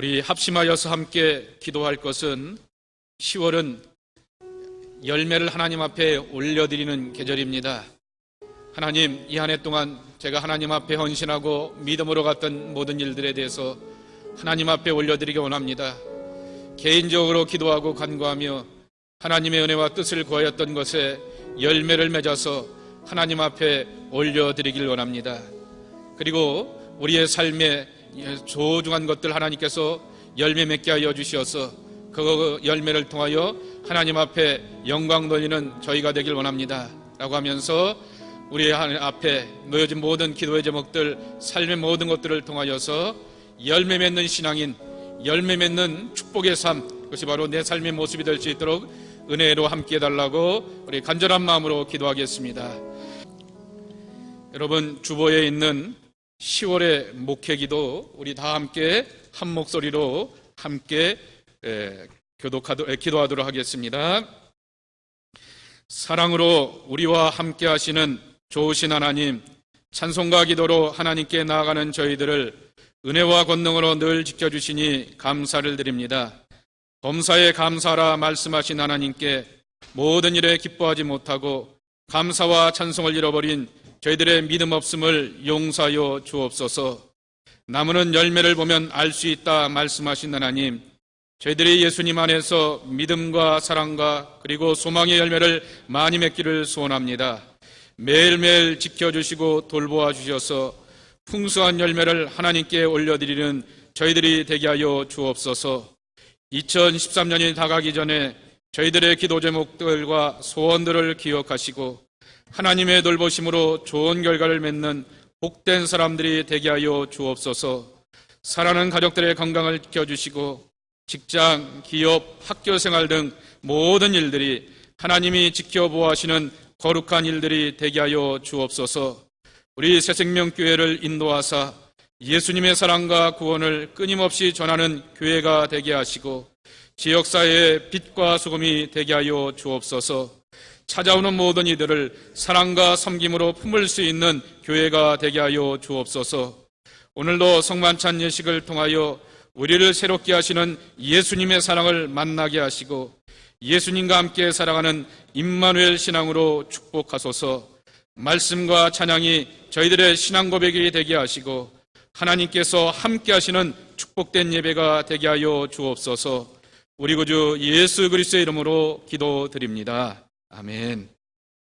우리 합심하여서 함께 기도할 것은 10월은 열매를 하나님 앞에 올려드리는 계절입니다. 하나님, 이 한 해 동안 제가 하나님 앞에 헌신하고 믿음으로 갔던 모든 일들에 대해서 하나님 앞에 올려드리기 원합니다. 개인적으로 기도하고 간구하며 하나님의 은혜와 뜻을 구하였던 것에 열매를 맺어서 하나님 앞에 올려드리길 원합니다. 그리고 우리의 삶에 소중한 것들 하나님께서 열매 맺게 하여 주시어서 그 열매를 통하여 하나님 앞에 영광 돌리는 저희가 되길 원합니다. 라고 하면서 우리 앞에 놓여진 모든 기도의 제목들, 삶의 모든 것들을 통하여서 열매 맺는 신앙인, 열매 맺는 축복의 삶, 그것이 바로 내 삶의 모습이 될 수 있도록 은혜로 함께 해달라고 우리 간절한 마음으로 기도하겠습니다. 여러분, 주보에 있는 10월의 목회기도 우리 다 함께 한 목소리로 함께 기도하도록 하겠습니다. 사랑으로 우리와 함께 하시는 좋으신 하나님, 찬송과 기도로 하나님께 나아가는 저희들을 은혜와 권능으로 늘 지켜주시니 감사를 드립니다. 범사에 감사라 말씀하신 하나님께 모든 일에 기뻐하지 못하고 감사와 찬송을 잃어버린 저희들의 믿음 없음을 용서하여 주옵소서. 나무는 열매를 보면 알 수 있다 말씀하신 하나님. 저희들이 예수님 안에서 믿음과 사랑과 그리고 소망의 열매를 많이 맺기를 소원합니다. 매일매일 지켜주시고 돌보아 주셔서 풍성한 열매를 하나님께 올려드리는 저희들이 되게 하여 주옵소서 2013년이 다가기 전에 저희들의 기도 제목들과 소원들을 기억하시고 하나님의 돌보심으로 좋은 결과를 맺는 복된 사람들이 되게 하여 주옵소서. 사랑하는 가족들의 건강을 지켜주시고 직장, 기업, 학교 생활 등 모든 일들이 하나님이 지켜보아하시는 거룩한 일들이 되게 하여 주옵소서. 우리 새생명교회를 인도하사 예수님의 사랑과 구원을 끊임없이 전하는 교회가 되게 하시고 지역사회의 빛과 소금이 되게 하여 주옵소서 찾아오는 모든 이들을 사랑과 섬김으로 품을 수 있는 교회가 되게 하여 주옵소서. 오늘도 성만찬 예식을 통하여 우리를 새롭게 하시는 예수님의 사랑을 만나게 하시고 예수님과 함께 살아가는 임마누엘 신앙으로 축복하소서. 말씀과 찬양이 저희들의 신앙 고백이 되게 하시고 하나님께서 함께 하시는 축복된 예배가 되게 하여 주옵소서. 우리 구주 예수 그리스도의 이름으로 기도드립니다. 아멘.